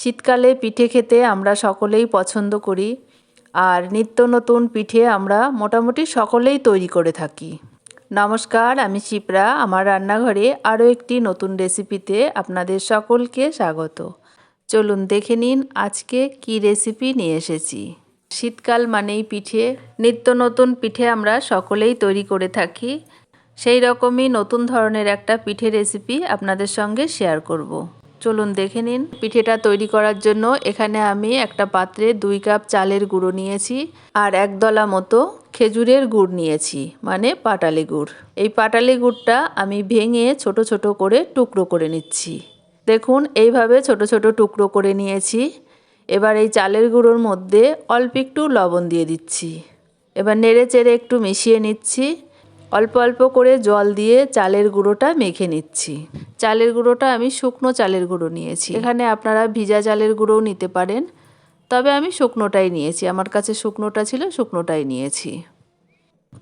শীতকালে পিঠে খেতে আমরা সকলেই পছন্দ করি, আর নিত্য নতুন পিঠে আমরা মোটামুটি সকলেই তৈরি করে থাকি। নমস্কার, আমি শিপ্রা। আমার রান্নাঘরে আরও একটি নতুন রেসিপিতে আপনাদের সকলকে স্বাগত। চলুন দেখে নিন আজকে কি রেসিপি নিয়ে এসেছি। শীতকাল মানেই পিঠে। নিত্য নতুন পিঠে আমরা সকলেই তৈরি করে থাকি। সেই রকমই নতুন ধরনের একটা পিঠে রেসিপি আপনাদের সঙ্গে শেয়ার করব। চলুন দেখে নিন। পিঠেটা তৈরি করার জন্য এখানে আমি একটা পাত্রে দুই কাপ চালের গুঁড়ো নিয়েছি আর একদলা মতো খেজুরের গুড় নিয়েছি মানে পাটালি গুড়। এই পাটালি গুড়টা আমি ভেঙে ছোট ছোট করে টুকরো করে নিচ্ছি। দেখুন, এইভাবে ছোট ছোট টুকরো করে নিয়েছি। এবার এই চালের গুঁড়োর মধ্যে অল্প একটু লবণ দিয়ে দিচ্ছি। এবার নেড়ে চেড়ে একটু মিশিয়ে নিচ্ছি। অল্প অল্প করে জল দিয়ে চালের গুঁড়োটা মেখে নিচ্ছি। চালের গুঁড়োটা আমি শুকনো চালের গুঁড়ো নিয়েছি। এখানে আপনারা ভিজা চালের গুঁড়োও নিতে পারেন। তবে আমি শুকনোটাই নিয়েছি। আমার কাছে শুকনোটা ছিল, শুকনোটাই নিয়েছি।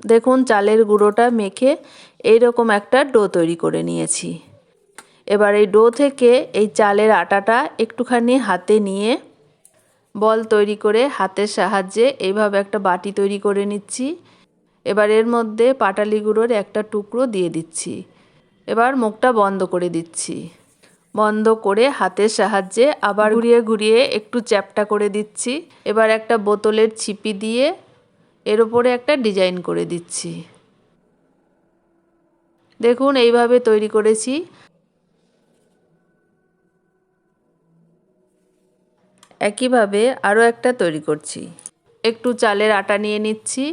দেখুন, চালের গুঁড়োটা মেখে এইরকম একটা ডো তৈরি করে নিয়েছি। এবার এই ডো থেকে এই চালের আটাটা একটুখানি হাতে নিয়ে বল তৈরি করে হাতের সাহায্যে এইভাবে একটা বাটি তৈরি করে নিচ্ছি। এবার এর মধ্যে পাটালি গুঁড়োর একটা টুকরো দিয়ে দিচ্ছি। এবার মুখটা বন্ধ করে দিচ্ছি। বন্ধ করে হাতের সাহায্যে আবার ঘুরিয়ে ঘুরিয়ে একটু চ্যাপটা করে দিচ্ছি। এবার একটা বোতলের ছিপি দিয়ে এর ওপরে একটা ডিজাইন করে দিচ্ছি। দেখুন, এইভাবে তৈরি করেছি। একইভাবে আরও একটা তৈরি করছি। একটু চালের আটা নিয়ে নিচ্ছি।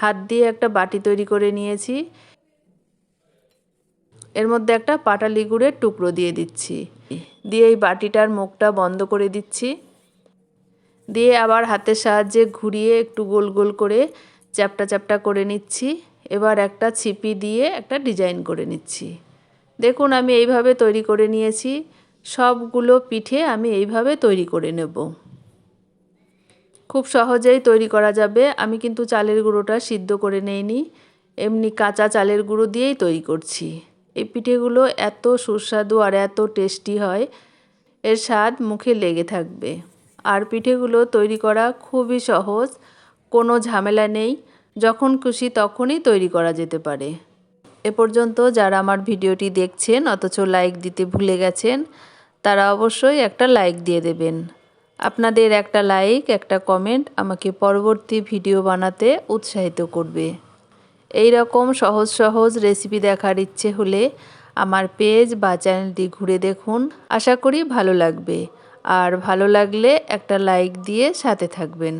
হাত দিয়ে একটা বাটি তৈরি করে নিয়েছি। এর মধ্যে একটা পাটালি গুড়ের টুকরো দিয়ে দিচ্ছি। দিয়ে এই বাটিটার মুখটা বন্ধ করে দিচ্ছি। দিয়ে আবার হাতের সাহায্যে ঘুরিয়ে একটু গোল গোল করে চ্যাপটা চ্যাপটা করে নিচ্ছি। এবার একটা ছিপি দিয়ে একটা ডিজাইন করে নিচ্ছি। দেখুন, আমি এইভাবে তৈরি করে নিয়েছি। সবগুলো পিঠে আমি এইভাবে তৈরি করে নেব। খুব সহজেই তৈরি করা যাবে। আমি কিন্তু চালের গুঁড়োটা সিদ্ধ করে নেইনি। এমনি কাঁচা চালের গুঁড়ো দিয়েই তৈরি করছি। এই পিঠেগুলো এত সুস্বাদু আর এত টেস্টি হয়, এর স্বাদ মুখে লেগে থাকবে। আর পিঠেগুলো তৈরি করা খুবই সহজ, কোনো ঝামেলা নেই। যখন খুশি তখনই তৈরি করা যেতে পারে। এ পর্যন্ত যারা আমার ভিডিওটি দেখছেন, অথচ লাইক দিতে ভুলে গেছেন, তারা অবশ্যই একটা লাইক দিয়ে দেবেন। আপনাদের একটা লাইক একটা কমেন্ট আমাকে পরবর্তী ভিডিও বানাতে উৎসাহিত করবে। এই রকম সহজ সহজ রেসিপি দেখার ইচ্ছে হলে আমার পেজ বা চ্যানেলটি ঘুরে দেখুন। আশা করি ভালো লাগবে। আর ভালো লাগলে একটা লাইক দিয়ে সাথে থাকবেন।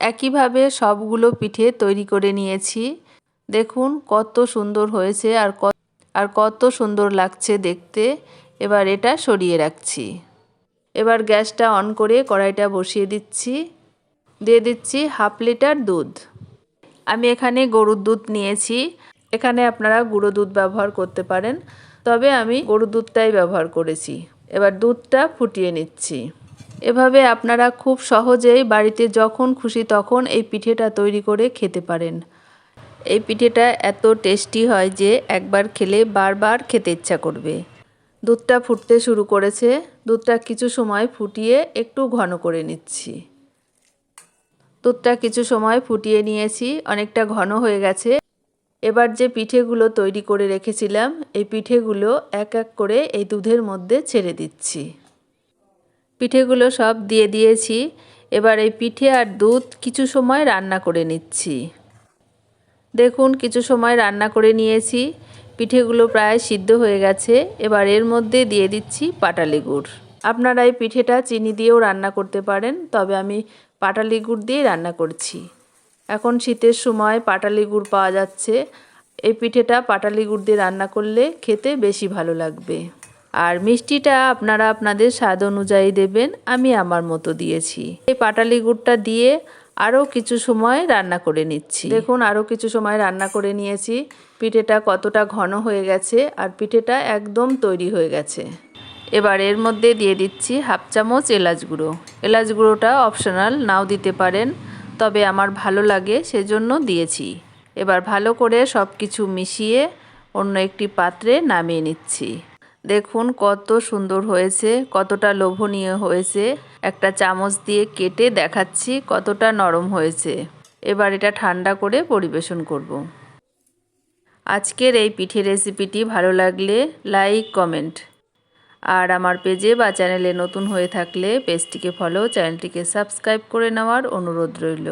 একইভাবে সবগুলো পিঠে তৈরি করে নিয়েছি। দেখুন কত সুন্দর হয়েছে আর আর কত সুন্দর লাগছে দেখতে। এবার এটা সরিয়ে রাখছি। এবার গ্যাসটা অন করে কড়াইটা বসিয়ে দিচ্ছি। দিয়ে দিচ্ছি হাফ লিটার দুধ। আমি এখানে গরুর দুধ নিয়েছি। এখানে আপনারা গুঁড়ো দুধ ব্যবহার করতে পারেন। তবে আমি গরুর দুধটাই ব্যবহার করেছি। এবার দুধটা ফুটিয়ে নিচ্ছি। এভাবে আপনারা খুব সহজেই বাড়িতে যখন খুশি তখন এই পিঠেটা তৈরি করে খেতে পারেন। এই পিঠেটা এত টেস্টি হয় যে একবার খেলে বারবার খেতে ইচ্ছা করবে। দুধটা ফুটতে শুরু করেছে। দুধটা কিছু সময় ফুটিয়ে একটু ঘন করে নিচ্ছি। দুধটা কিছু সময় ফুটিয়ে নিয়েছি, অনেকটা ঘন হয়ে গেছে। এবার যে পিঠেগুলো তৈরি করে রেখেছিলাম, এই পিঠেগুলো এক এক করে এই দুধের মধ্যে ছেড়ে দিচ্ছি। পিঠেগুলো সব দিয়ে দিয়েছি। এবার এই পিঠে আর দুধ কিছু সময় রান্না করে নিচ্ছি। দেখুন, কিছু সময় রান্না করে নিয়েছি। পিঠেগুলো প্রায় সিদ্ধ হয়ে গেছে। এবার এর মধ্যে দিয়ে দিচ্ছি পাটালি গুড় আপনারা এই পিঠেটা চিনি দিয়েও রান্না করতে পারেন, তবে আমি পাটালি গুড় দিয়ে রান্না করছি। এখন শীতের সময় পাটালি গুড় পাওয়া যাচ্ছে। এই পিঠেটা পাটালি গুড় দিয়ে রান্না করলে খেতে বেশি ভালো লাগবে। আর মিষ্টিটা আপনারা আপনাদের স্বাদ অনুযায়ী দেবেন, আমি আমার মতো দিয়েছি। এই পাটালি গুড়টা দিয়ে আরও কিছু সময় রান্না করে নিচ্ছি। দেখুন আরও কিছু সময় রান্না করে নিয়েছি। পিঠেটা কতটা ঘন হয়ে গেছে আর পিঠেটা একদম তৈরি হয়ে গেছে। এবার এর মধ্যে দিয়ে দিচ্ছি হাফ চামচ এলাচ গুঁড়ো। এলাচ গুঁড়োটা অপশনাল নাও দিতে পারেন, তবে আমার ভালো লাগে সেজন্য দিয়েছি। এবার ভালো করে সব কিছু মিশিয়ে অন্য একটি পাত্রে নামিয়ে নিচ্ছি। দেখুন কত সুন্দর হয়েছে, কতটা লোভনীয় হয়েছে। একটা চামচ দিয়ে কেটে দেখাচ্ছি কতটা নরম হয়েছে। এবার এটা ঠান্ডা করে পরিবেশন করব। আজকের এই পিঠে রেসিপিটি ভালো লাগলে লাইক, কমেন্ট। আর আমার পেজে বা চ্যানেলে নতুন হয়ে থাকলে পেজটিকে ফলো, চ্যানেলটিকে সাবস্ক্রাইব করে নেওয়ার অনুরোধ রইল।